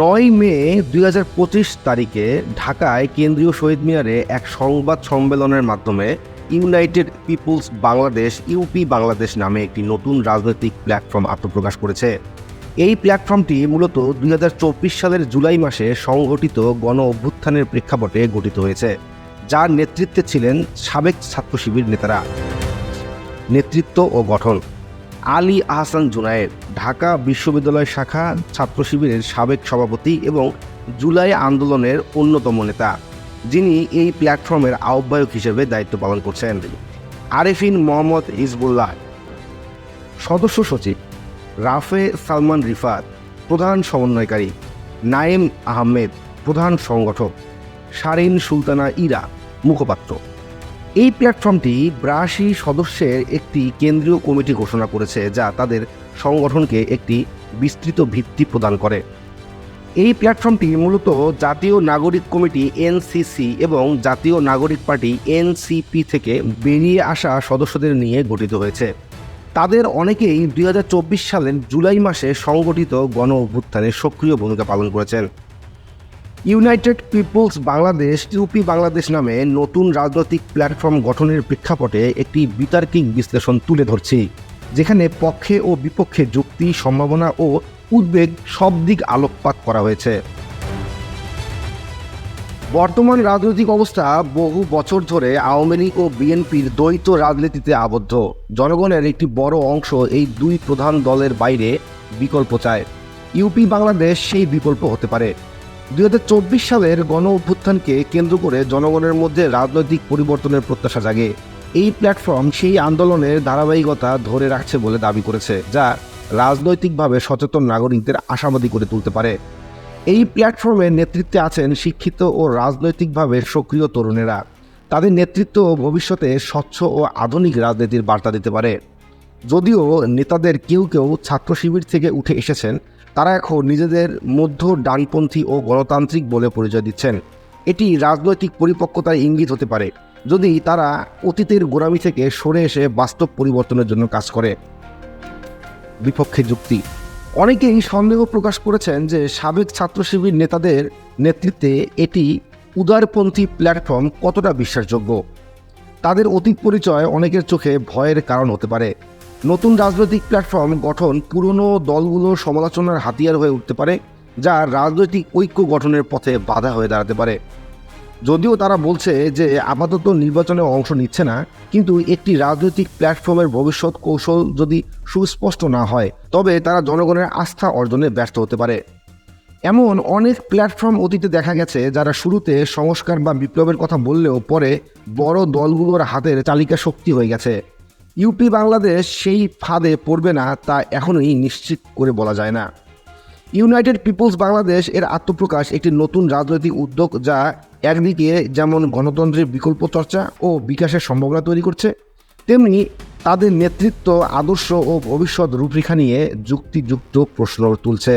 নয় মে দুই হাজার পঁচিশ তারিখে ঢাকায় কেন্দ্রীয় শহীদ মিনারে এক সংবাদ সম্মেলনের মাধ্যমে United People's Bangladesh, UP Bangladesh নামে একটি নতুন রাজনৈতিক প্ল্যাটফর্ম আত্মপ্রকাশ করেছে। এই প্ল্যাটফর্মটি মূলত দুই হাজার চব্বিশ সালের জুলাই মাসে সংগঠিত গণ অভ্যুত্থানের প্রেক্ষাপটে গঠিত হয়েছে, যার নেতৃত্বে ছিলেন সাবেক ছাত্র শিবির নেতারা। নেতৃত্ব ও গঠন। আলী আহসান জুনায়েদ। ঢাকা বিশ্ববিদ্যালয় শাখা ছাত্র শিবিরের সাবেক সভাপতি এবং জুলাই আন্দোলনের অন্যতম নেতা, যিনি এই প্ল্যাটফর্মের আহ্বায়ক হিসেবে দায়িত্ব পালন করছেন। আরেফিন মোহাম্মদ হিজবুল্লাহ। সদস্য সচিব রাফে সালমান রিফাত, প্রধান সমন্বয়কারী নাইম আহমেদ, প্রধান সংগঠক শারিন সুলতানা ইরা, মুখপাত্র। এই প্ল্যাটফর্মটি ব্রাশি সদস্যের একটি কেন্দ্রীয় কমিটি ঘোষণা করেছে যা তাদের সংগঠনকে একটি বিস্তৃত ভিত্তি প্রদান করে। এই প্ল্যাটফর্মটি মূলত জাতীয় নাগরিক কমিটি এনসিসি এবং জাতীয় নাগরিক পার্টি এনসিপি থেকে বেরিয়ে আসা সদস্যদের নিয়ে গঠিত হয়েছে। তাদের অনেকেই দুই হাজার চব্বিশ সালের জুলাই মাসে সংগঠিত গণ অভ্যুত্থানে সক্রিয় ভূমিকা পালন করেছেন। United People's Bangladesh UP Bangladesh নামে নতুন রাজনৈতিক প্ল্যাটফর্ম গঠনের প্রেক্ষাপটে একটি বিতার্কিক বিশ্লেষণ তুলে ধরছি, যেখানে পক্ষে ও বিপক্ষে যুক্তি, সম্ভাবনা ও উদ্বেগ সব দিক আলোকপাত করা হয়েছে। বর্তমান রাজনৈতিক অবস্থা বহু বছর ধরে আওয়ামী লীগ ও বিএনপির দ্বৈত রাজনীতিতে আবদ্ধ। জনগণের একটি বড় অংশ এই দুই প্রধান দলের বাইরে বিকল্প চায়। ইউপি বাংলাদেশ সেই বিকল্প হতে পারে। দুই হাজার চব্বিশ সালের গণ অভ্যুত্থানকে কেন্দ্র করে জনগণের মধ্যে রাজনৈতিক পরিবর্তনের প্রত্যাশা জাগে। এই প্ল্যাটফর্ম সেই আন্দোলনের ধারাবাহিকতা ধরে রাখছে বলে দাবি করেছে, যা রাজনৈতিকভাবে সচেতন নাগরিকদের আশাবাদী করে তুলতে পারে। এই প্ল্যাটফর্মের নেতৃত্বে আছেন শিক্ষিত ও রাজনৈতিকভাবে সক্রিয় তরুণেরা। তাদের নেতৃত্ব ভবিষ্যতে স্বচ্ছ ও আধুনিক রাজনীতির বার্তা দিতে পারে। যদিও নেতাদের কেউ কেউ ছাত্র শিবির থেকে উঠে এসেছেন তারা এখন নিজেদের মধ্য ডানপন্থী ও গণতান্ত্রিক বলে পরিচয় দিচ্ছেন। এটি রাজনৈতিক পরিপক্কতার ইঙ্গিত হতে পারে, যদি তারা অতীতের গোড়ামি থেকে সরে এসে বাস্তব পরিবর্তনের জন্য কাজ করে। বিপক্ষে যুক্তি। অনেকেই সন্দেহ প্রকাশ করেছেন যে সাবেক ছাত্র শিবির নেতাদের নেতৃত্বে এটি উদারপন্থী প্ল্যাটফর্ম কতটা বিশ্বাসযোগ্য। তাদের অতীত পরিচয় অনেকের চোখে ভয়ের কারণ হতে পারে। নতুন রাজনৈতিক প্ল্যাটফর্ম গঠন পুরনো দলগুলোর সমালোচনার হাতিয়ার হয়ে উঠতে পারে, যা রাজনৈতিক ঐক্য গঠনের পথে বাধা হয়ে দাঁড়াতে পারে। যদিও তারা বলছে যে আপাতত নির্বাচনে অংশ নিচ্ছে না, কিন্তু একটি রাজনৈতিক প্ল্যাটফর্মের ভবিষ্যৎ কৌশল যদি সুস্পষ্ট না হয়, তবে তারা জনগণের আস্থা অর্জনে ব্যর্থ হতে পারে। এমন অনেক প্ল্যাটফর্ম অতীতে দেখা গেছে যারা শুরুতে সংস্কার বা বিপ্লবের কথা বললেও পরে বড় দলগুলোর হাতের চালিকা শক্তি হয়ে গেছে। ইউপি বাংলাদেশ সেই ফাঁদে পড়বে না তা এখনই নিশ্চিত করে বলা যায় না। ইউনাইটেড পিপলস বাংলাদেশ এর আত্মপ্রকাশ একটি নতুন রাজনৈতিক উদ্যোগ যা একদিকে যেমন গণতন্ত্রের বিকল্প চর্চা ও বিকাশের সম্ভাবনা তৈরি করছে, তেমনি তাদের নেতৃত্ব, আদর্শ ও ভবিষ্যৎ রূপরেখা নিয়ে যুক্তিযুক্ত প্রশ্ন তুলছে।